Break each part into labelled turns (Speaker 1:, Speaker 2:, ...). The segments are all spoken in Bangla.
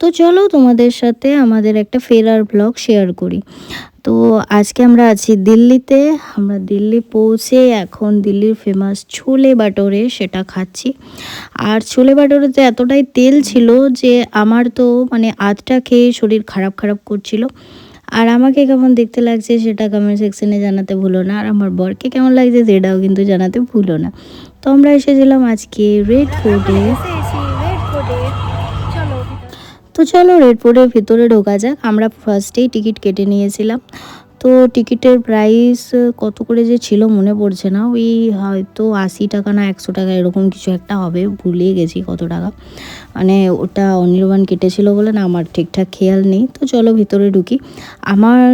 Speaker 1: তো চলো তোমাদের সাথে আমাদের একটা ফেরার ব্লগ শেয়ার করি। তো আজকে আমরা আছি দিল্লিতে, আমরা দিল্লি পৌঁছে এখন দিল্লির ফেমাস ছোলে বাটোরে সেটা খাচ্ছি। আর ছোলে বাটোরেতে এতটাই তেল ছিল যে আমার তো মানে আধটা খেয়ে শরীর খারাপ খারাপ করছিল। আর আমাকে কেমন দেখতে লাগছে সেটা কমেন্ট সেকশনে জানাতে ভুলো না। আর আমার বরকে কেমন লাগছে সেটাও কিন্তু জানাতে ভুলো না। তো আমরা এসেছিলাম আজকে রেড ফোর্টে তো চলো রেড ফোর্টের ভিতরে ঢোকা যাক। আমরা ফার্স্টেই টিকিট কেটে নিয়েছিলাম। তো টিকিটের প্রাইস কত করে যে ছিল মনে পড়ছে না। ওই হয়তো আশি টাকা না একশো টাকা এরকম কিছু একটা হবে ভুলে গেছি কত টাকা। মানে ওটা অনির্বাণ কেটেছিল বলে না আমার ঠিকঠাক খেয়াল নেই। তো চলো ভিতরে ঢুকি। আমার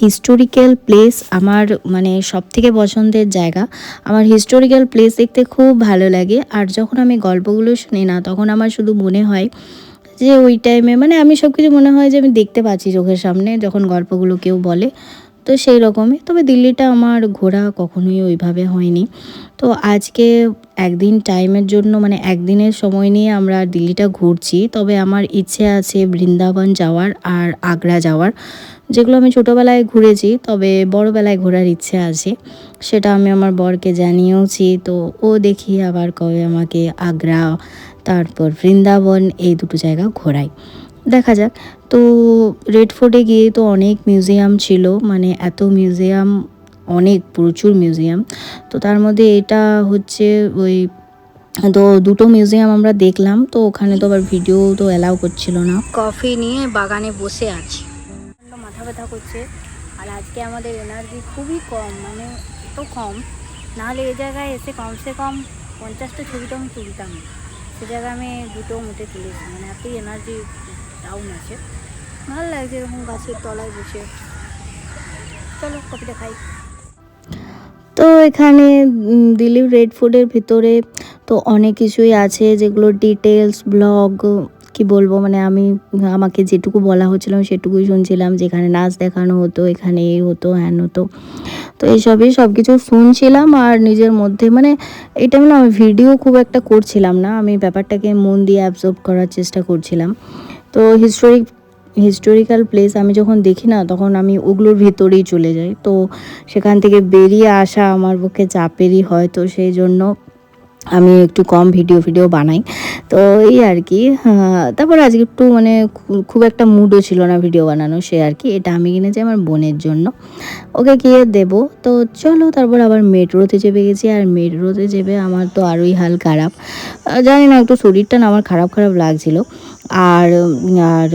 Speaker 1: হিস্টোরিক্যাল প্লেস আমার মানে সব থেকে পছন্দের জায়গা। আমার হিস্টোরিক্যাল প্লেস দেখতে খুব ভালো লাগে। আর যখন আমি গল্পগুলো শুনি না, তখন আমার শুধু মনে হয় যে ওই টাইমে মানে আমি সব কিছু মনে হয় যে আমি দেখতে পাচ্ছি চোখের সামনে যখন গল্পগুলো কেউ বলে। তো সেই রকমই। তবে দিল্লিটা আমার ঘোরা কখনোই ওইভাবে হয়নি। তো আজকে একদিন টাইমের জন্য মানে একদিনের সময় নিয়ে আমরা দিল্লিটা ঘুরছি। তবে আমার ইচ্ছে আছে বৃন্দাবন যাওয়ার আর আগ্রা যাওয়ার। যেগুলো আমি ছোটোবেলায় ঘুরেছি, তবে বড়োবেলায় ঘোরার ইচ্ছে আছে। সেটা আমি আমার বরকে জানিয়েওছি। তো ও দেখি আবার কবে আমাকে আগ্রা তারপর বৃন্দাবন এই দুটো জায়গা ঘোরাই। দেখা যাক। তো রেড ফোর্টে গিয়ে তো অনেক মিউজিয়াম ছিল মানে এত মিউজিয়াম অনেক প্রচুর মিউজিয়াম তো তার মধ্যে এটা হচ্ছে ওই তো দুটো মিউজিয়াম আমরা দেখলাম তো ওখানে তো আবার ভিডিও তো অ্যালাউ করছিল না।
Speaker 2: কফি নিয়ে বাগানে বসে আছি। মাথা ব্যথা করছে আর আজকে আমাদের এনার্জি খুবই কম মানে এত কম। নাহলে এই জায়গায় এসে কমসে কম পঞ্চাশটা ছবি তো আমি তুলতাম। সে জায়গায় আমি দুটো মুটে তুলেছি মানে এতই এনার্জি ডাউন আছে। ভালো লাগছে এরকম গাছের তলায় বসে। চলো কপিটা খাই।
Speaker 1: তো এখানে দিলীপ রেড ফুডের ভিতরে তো অনেক কিছুই আছে, যেগুলো ডিটেলস ব্লগ কি বলব? মানে আমি, আমাকে যেটুকু বলা হচ্ছিল সেটুকুই শুনছিলাম যেখানে নাচ দেখানো হতো, এখানে এই হতো, হ্যান হতো। তো এইসবই সব কিছু শুনছিলাম আর নিজের মধ্যে মানে এটা না আমি ভিডিও খুব একটা করছিলাম না, আমি ব্যাপারটাকে মন দিয়ে অ্যাবজর্ব করার চেষ্টা করছিলাম। তো হিস্টোরিক হিস্টোরিক্যাল প্লেস আমি যখন দেখি না, তখন আমি ওগুলোর ভিতরেই চলে যাই। তো সেখান থেকে বেরিয়ে আসা আমার পক্ষে চাপেরই হয়, তো সেই জন্য আমি একটু কম ভিডিও ভিডিও বানাই। তো এই আর কি হ্যাঁ, তারপর আজকে একটু মানে খুব একটা মুডও ছিল না ভিডিও বানানো সে আর কি এটা আমি কিনেছি আমার বোনের জন্য। ওকে গিয়ে দেবো তো চলো তারপর আবার মেট্রোতে চেপে গেছি আর মেট্রোতে চেপে আমার তো আরোই হাল খারাপ। জানি না একটু শরীরটা না আমার খারাপ খারাপ লাগছিল। আর আর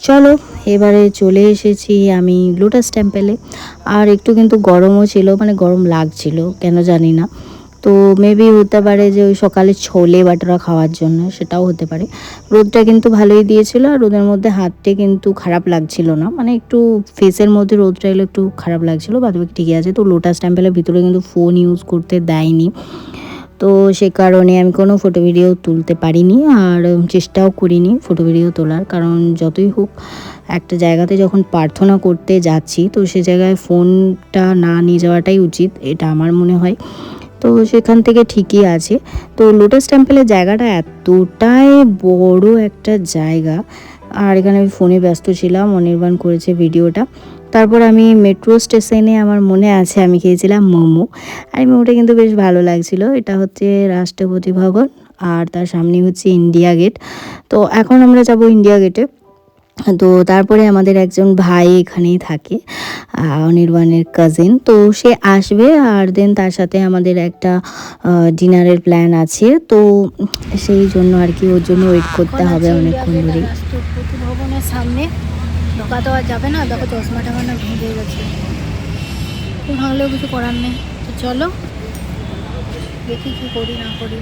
Speaker 1: চলো এবারে চলে এসেছি আমি লোটাস টেম্পেলে আর একটু কিন্তু গরমও ছিল মানে গরম লাগছিল কেন জানি না। তো মেবি হতে পারে যে ওই সকালে ছোলে বাটোরা খাওয়ার জন্য, সেটাও হতে পারে। রোদটা কিন্তু ভালোই দিয়েছিল আর রোদের মধ্যে হাঁটতে কিন্তু খারাপ লাগছিল না। মানে একটু ফেসের মধ্যে রোদটা এলো একটু খারাপ লাগছিল বাদ বাকি ঠিকই আছে। তো লোটাস টেম্পেলের ভিতরে কিন্তু ফোন ইউজ করতে দেয়নি। তো সে কারণে আমি কোনো ফটো ভিডিও তুলতে পারিনি আর চেষ্টাও করিনি ফটো ভিডিও তোলার। কারণ যতই হোক, একটা জায়গাতে যখন প্রার্থনা করতে যাচ্ছি, তো সে জায়গায় ফোনটা না নিয়ে যাওয়াটাই উচিত। এটা আমার মনে হয়। তো সেখান থেকে ঠিকই আছে। তো লোটাস টেম্পেলের জায়গাটা এতটাই বড় একটা জায়গা। আর এখানে আমি ফোনে ব্যস্ত ছিলাম, অনির্বাণ করেছে ভিডিওটা। তারপর আমি মেট্রো স্টেশনে আমার মনে আছে, আমি খেয়েছিলাম মোমো। আর এই মোমোটা কিন্তু বেশ ভালো লাগছিল। এটা হচ্ছে রাষ্ট্রপতি ভবন আর তার সামনে হচ্ছে ইন্ডিয়া গেট তো এখন আমরা যাব ইন্ডিয়া গেটে তো তারপরে আমাদের একজন ভাই এখানেই থাকে অনির্বাণের কাজিন তো সে আসবে আর দেন তার সাথে আমাদের একটা ডিনারের প্ল্যান আছে। তো সেই জন্য আর কি ওর জন্য ওয়েট করতে হবে অনেকক্ষণ ধরে
Speaker 2: ভবনের সামনে। ঢোকা তো আর যাবে না দেখো চশমাটা আমার না ভেঙে গেছে। ভাঙলেও কিছু করার নেই। তো চলো দেখি কী করি না করি।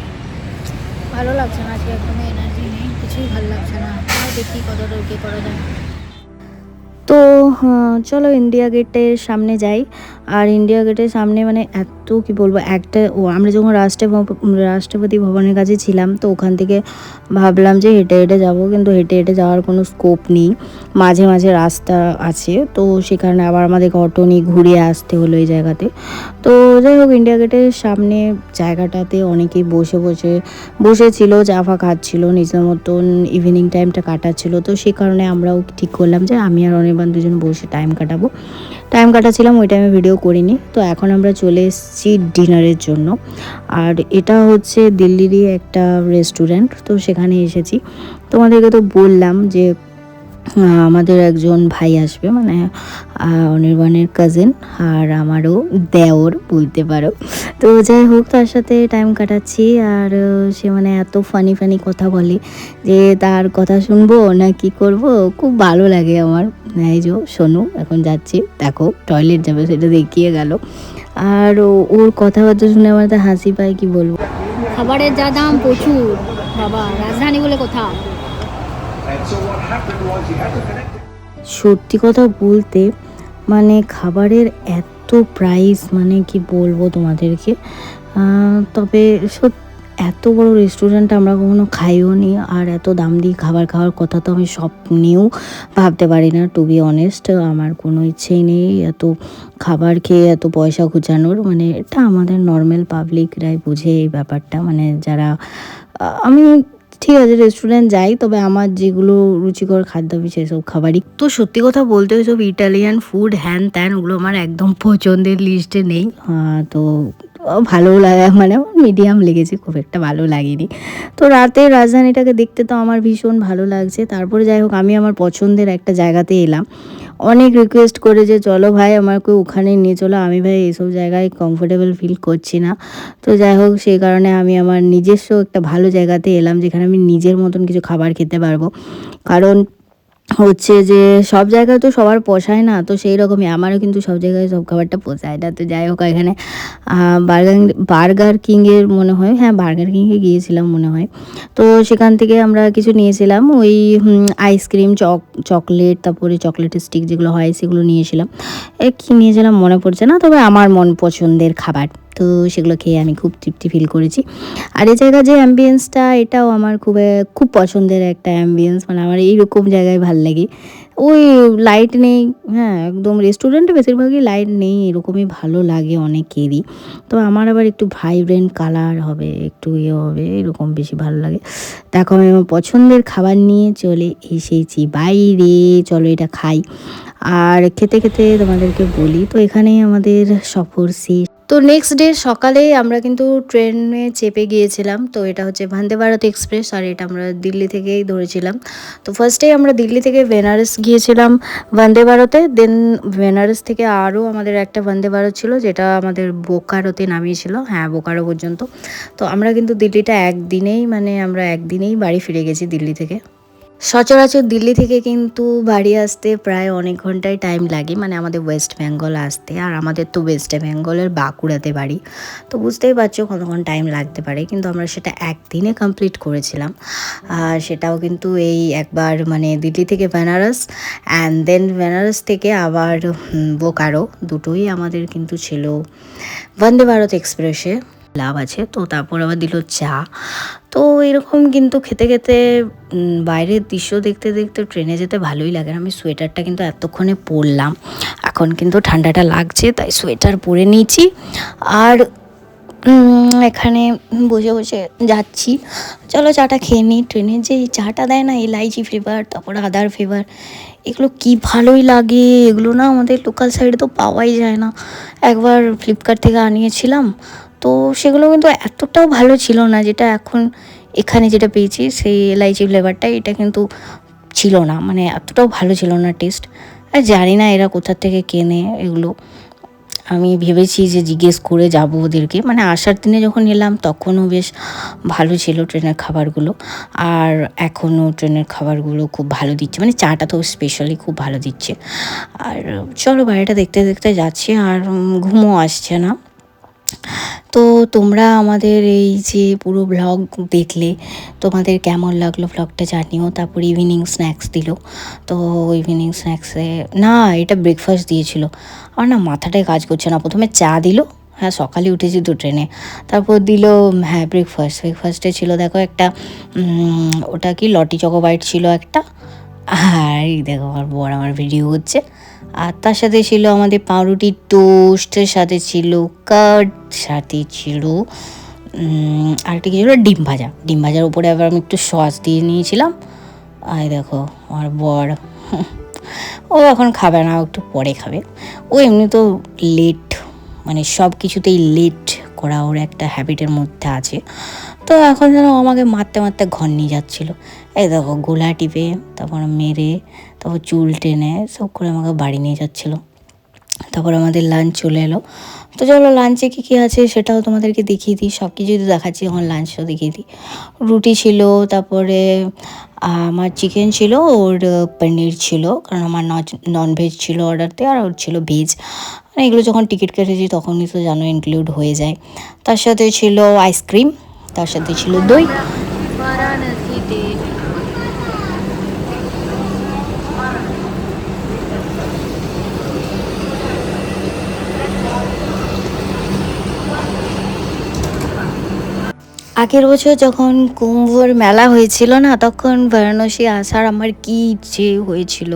Speaker 2: ভালো লাগছে না আজকে একদমই এনার্জি নেই কিছুই ভালো লাগছে না। দেখি কতটা কী করা যায়
Speaker 1: তো আহ, চলো ইন্ডিয়া গেটের সামনে যাই। আর ইন্ডিয়া গেটের সামনে মানে এত কি বলব একটা ও আমরা যখন রাষ্ট্র রাষ্ট্রপতি ভবনের কাছে ছিলাম তো ওখান থেকে ভাবলাম যে হেঁটে হেঁটে যাব কিন্তু হেঁটে হেঁটে যাওয়ার কোনো স্কোপ নেই। মাঝে মাঝে রাস্তা আছে তো সেখানে আবার আমাদেরকে অটো নিয়ে ঘুরিয়ে আসতে হলো এই জায়গাতে। তো যাই হোক ইন্ডিয়া গেটের সামনে জায়গাটাতে অনেকেই বসে বসে বসেছিল চাফা খাচ্ছিল নিজের মতন ইভিনিং টাইমটা কাটাচ্ছিল। তো সে কারণে আমরাও ঠিক করলাম যে আমি আর অনির্বাণ দুজন বসে টাইম কাটাবো। টাইম কাটাছিলাম, ওই টাইমে ভিডিও করিনি। তো এখন আমরা চলে এসেছি ডিনারের জন্য। আর এটা হচ্ছে দিল্লিরই একটা রেস্টুরেন্ট তো সেখানে এসেছি। তোমাদেরকে তো বললাম যে আমাদের একজন ভাই আসবে মানে অনির্বাণের কাজিন আর আমারও দেওর বলতে পারো। তো যাই হোক, তার সাথে টাইম কাটাচ্ছি আর সে মানে এত ফানি ফানি কথা বলে যে তার কথা শুনব না কি করব, খুব ভালো লাগে আমার। এই যে, শোনো, এখন যাচ্ছি। দেখো টয়লেট যাবে, সেটা দেখিয়ে গেল। আর ওর কথাবার্তা শুনে আমার তো হাসি পায়, কি বলব?
Speaker 2: খাবারের যা দাম প্রচুর, বাবা, রাজধানী বলে কথা
Speaker 1: সত্যি কথা বলতে মানে খাবারের এত প্রাইস মানে কি বলব তোমাদেরকে? তবে সত- এত বড় রেস্টুরেন্ট আমরা কখনো খাইও নি, আর এত দাম দিয়ে খাবার খাওয়ার কথা তো আমি স্বপ্নেও ভাবতে পারি না টু বি অনেস্ট আমার কোনো ইচ্ছেই নেই এত খাবার খেয়ে এত পয়সা খুঁজানোর মানে এটা আমাদের নর্মাল পাবলিকরাই বুঝে এই ব্যাপারটা মানে যারা আমি ঠিক আছে রেস্টুরেন্ট যাই তবে আমার যেগুলো রুচিকর খাদ্য আমি সেসব খাবারই। তো সত্যি কথা বলতে ওইসব ইটালিয়ান ফুড হ্যান ত্যান ওগুলো আমার একদম পছন্দের লিস্টে নেই। তো ভালো লাগে মানে মিডিয়াম লেগেছে, খুব একটা ভালো লাগেনি। তো রাতে রাজধানীটাকে দেখতে তো আমার ভীষণ ভালো লাগছে। তারপরে যাই হোক, আমি আমার পছন্দের একটা জায়গাতে এলাম। অনেক রিকোয়েস্ট করে যে, চলো ভাই, আমাকে ওখানে নিয়ে চলো। আমি ভাই এইসব জায়গায় কমফোর্টেবল ফিল করছি না। তো যাই হোক, সেই কারণে আমি আমার নিজস্ব একটা ভালো জায়গাতে এলাম, যেখানে আমি নিজের মতন কিছু খাবার খেতে পারব। কারণ হচ্ছে যে সব জায়গায় তো সবার পোষায় না, তো সেই রকমই আমারও কিন্তু সব জায়গায় সব খাবারটা পোষায় না। তো যাই হোক, এখানে বার্গার কিংয়ের মনে হয় হ্যাঁ বার্গার কিংয়ে গিয়েছিলাম মনে হয়। তো সেখান থেকে আমরা কিছু নিয়েছিলাম, ওই আইসক্রিম, চক, চকলেট, তারপরে চকলেট স্টিক যেগুলো হয় সেগুলো নিয়েছিলাম। কী নিয়েছিলাম মনে পড়ছে না, তবে আমার মন পছন্দের খাবার। তো সেগুলো খেয়ে আমি খুব তৃপ্তি ফিল করেছি। আর এই জায়গার যে অ্যাম্বিয়েন্সটা এটাও আমার খুব খুব পছন্দের একটা অ্যাম্বিয়েন্স মানে আমার এইরকম জায়গায় ভালো লাগে। ওই লাইট নেই হ্যাঁ একদম রেস্টুরেন্টে বেশিরভাগই লাইট নেই, এরকমই ভালো লাগে অনেকেরই। তো আমার আবার একটু ভাইব্রেন্ট কালার হবে, একটু ইয়ে হবে, এরকম বেশি ভালো লাগে। দেখো, আমি আমার পছন্দের খাবার নিয়ে চলে এসেছি বাইরে। চলো এটা খাই। আর খেতে খেতে তোমাদেরকে বলি, তো এখানেই আমাদের সফর শেষ। তো নেক্সট ডে সকালে আমরা কিন্তু ট্রেনে চেপে গিয়েছিলাম। তো এটা হচ্ছে বন্দে ভারত এক্সপ্রেস আর এটা আমরা দিল্লি থেকেই ধরেছিলাম। তো ফার্স্টে আমরা দিল্লি থেকে বেনারস গিয়েছিলাম বন্দে ভারতে। দেন বেনারস থেকে আরও আমাদের একটা বন্দে ভারত ছিল যেটা আমাদের বোকারোতে নামিয়েছিল। হ্যাঁ বোকারো পর্যন্ত। তো আমরা কিন্তু দিল্লিটা একদিনেই মানে আমরা একদিনেই বাড়ি ফিরে গেছি দিল্লি থেকে। সচরাচর দিল্লি থেকে কিন্তু বাড়ি আসতে প্রায় অনেক ঘন্টায় টাইম লাগে মানে আমাদের ওয়েস্ট বেঙ্গল আসতে। আর আমাদের তো ওয়েস্ট বেঙ্গলের বাঁকুড়াতে বাড়ি, তো বুঝতেই পারছ কতক্ষণ টাইম লাগতে পারে। কিন্তু আমরা সেটা একদিনে কমপ্লিট করেছিলাম। আর সেটাও কিন্তু এই একবার মানে দিল্লি থেকে বেনারস অ্যান্ড দেন বেনারস থেকে আবার বোকারো দুটোই আমাদের কিন্তু ছিল। বন্দে ভারত এক্সপ্রেসে। লাভ আছে। তো তারপর আবার দিল চা। তো এরকম কিন্তু খেতে খেতে বাইরের দৃশ্য দেখতে দেখতে ট্রেনে যেতে ভালোই লাগে আমি সোয়েটারটা কিন্তু এতক্ষণে পরলাম। এখন কিন্তু ঠান্ডাটা লাগছে, তাই সোয়েটার পরে নিয়েছি। আর এখানে বসে বসে যাচ্ছি। চলো চাটা খেয়ে নিই। ট্রেনে যে চাটা দেয় না ইলাইচি ফ্লেভার তারপর আদার ফ্লেভার এগুলো কি ভালোই লাগে? এগুলো না আমাদের লোকাল সাইডে তো পাওয়াই যায় না। একবার ফ্লিপকার্ট থেকে আনিয়েছিলাম। তো সেগুলো কিন্তু এতটাও ভালো ছিল না যেটা এখন এখানে যেটা পেয়েছি, সেই এলাইচি ফ্লেভারটা এটা কিন্তু ছিল না মানে এতটাও ভালো ছিল না টেস্ট আর জানি না এরা কোথা থেকে কেনে এগুলো। আমি ভেবেছি যে জিজ্ঞেস করে যাব ওদেরকে মানে আসার দিনে যখন এলাম তখনও বেশ ভালো ছিল ট্রেনের খাবারগুলো। আর এখনও ট্রেনের খাবারগুলো খুব ভালো দিচ্ছে মানে চাটা তো স্পেশালি খুব ভালো দিচ্ছে। আর চলো বাড়িটা দেখতে দেখতে যাচ্ছি, আর ঘুমও আসছে না। তো তোমরা আমাদের এই যে পুরো ব্লগ দেখলে, তোমাদের কেমন লাগল ব্লগটা জানিও। তারপর ইভিনিং স্ন্যাক্স দিল। তো ইভিনিং স্ন্যাক্সে না, এটা ব্রেকফাস্ট দিয়েছিল। আমার না, মাথাটায় কাজ করছে না। প্রথমে চা দিল। হ্যাঁ সকালে উঠেছি তো ট্রেনে। তারপর দিল হ্যাঁ ব্রেকফাস্ট ব্রেকফাস্টে ছিল, দেখো, একটা ওটা কি, লটি চকো চকোবাইট ছিল একটা। আর দেখো, আমার বর আমার ভিডিও হচ্ছে আর তার সাথে ছিল আমাদের পাউরুটি টোস্টের সাথে ছিল কার্ড সাথে ছিল উম, আর একটা কি ছিল? ডিম ভাজা। ডিম ভাজার উপরে আবার আমি একটু সস দিয়ে নিয়েছিলাম। আর দেখো আমার বর। ও এখন খাবে না একটু পরে খাবে। ও এমনি তো লেট মানে সব কিছুতেই লেট করা ওর একটা হ্যাবিটের মধ্যে আছে। তো এখন যেন আমাকে মারতে মারতে ঘর নিয়ে যাচ্ছিল। এই দেখো গোলা টিপে, তারপর মেরে, তারপর চুল টেনে সব করে আমাকে বাড়ি নিয়ে যাচ্ছিল। তারপর আমাদের লাঞ্চ চলে এলো। তো চলো লাঞ্চে কী কী আছে সেটাও তোমাদেরকে দেখিয়ে দিই। সব কিছুই তো দেখাচ্ছি, এখন লাঞ্চটাও দেখিয়ে দিই। রুটি ছিল, তারপরে আমার চিকেন ছিল, ওর পনির ছিল, কারণ আমার নন ভেজ ছিল অর্ডারতে আর ওর ছিল ভেজ মানে এগুলো যখন টিকিট কেটেছি তখনই তো জানো ইনক্লুড হয়ে যায়। তার সাথে ছিল আইসক্রিম তার সাথে ছিল দই। আগের বছর যখন কুম্ভর মেলা হয়েছিল না, তখন বারাণসী আসার আমার কি ইচ্ছে হয়েছিল।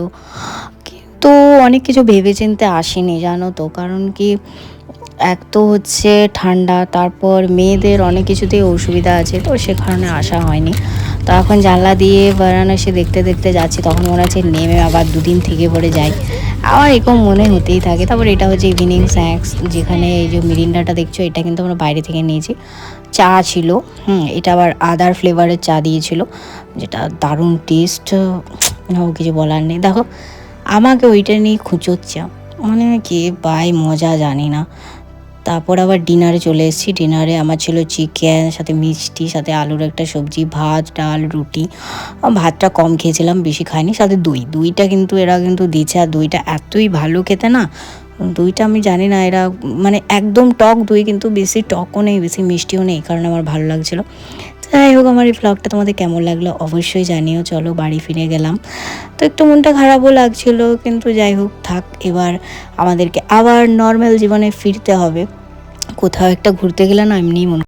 Speaker 1: কিন্তু অনেক কিছু ভেবেচিন্তে আসেনি, জানো তো। কারণ কি এক তো হচ্ছে ঠান্ডা, তারপর মেয়েদের অনেক কিছুতেই অসুবিধা আছে, তো সে কারণে আসা হয়নি। তো এখন জানলা দিয়ে বারাণসী দেখতে দেখতে যাচ্ছি, তখন মনে হচ্ছে নেমে আবার দুদিন থেকে পরে যাই। আমার এরকম মনে হতেই থাকে। তারপর এটা হচ্ছে ইভিনিং স্ন্যাক্স যেখানে এই যে মিরিন্ডাটা দেখছ, এটা কিন্তু আমরা বাইরে থেকে নিয়েছি। চা ছিল, হুম, এটা আবার আদার ফ্লেভারের চা দিয়েছিল, যেটা দারুণ টেস্ট কিছু বলার নেই। দেখো, আমাকে ওইটা নিয়ে খুঁচোচ্ছে। মানে কে পাই মজা জানি না। তারপর আবার ডিনারে চলে এসেছি। ডিনারে আমার ছিল চিকেন, সাথে মিষ্টি, সাথে আলুর একটা সবজি, ভাত, ডাল, রুটি। ভাতটা কম খেয়েছিলাম, বেশি খাইনি, সাথে দই। দইটা কিন্তু এরা কিন্তু দিচ্ছে আর দইটা এতই ভালো খেতে না, দইটা আমি জানি না, এরা মানে একদম টক দই কিন্তু বেশি টকও নেই, বেশি মিষ্টিও নেই কারণে আমার ভালো লাগছিল। যাই হোক, আমার এই ব্লগটা তোমাদের কেমন লাগল অবশ্যই জানিও, চলো বাড়ি ফিরে গেলাম। তো একটু মনটা খারাপও লাগছিল, কিন্তু যাই হোক, থাক, এবার আমাদেরকে আবার নর্মাল জীবনে ফিরতে হবে। কোথাও একটা ঘুরতে গেলে না এমনিই মন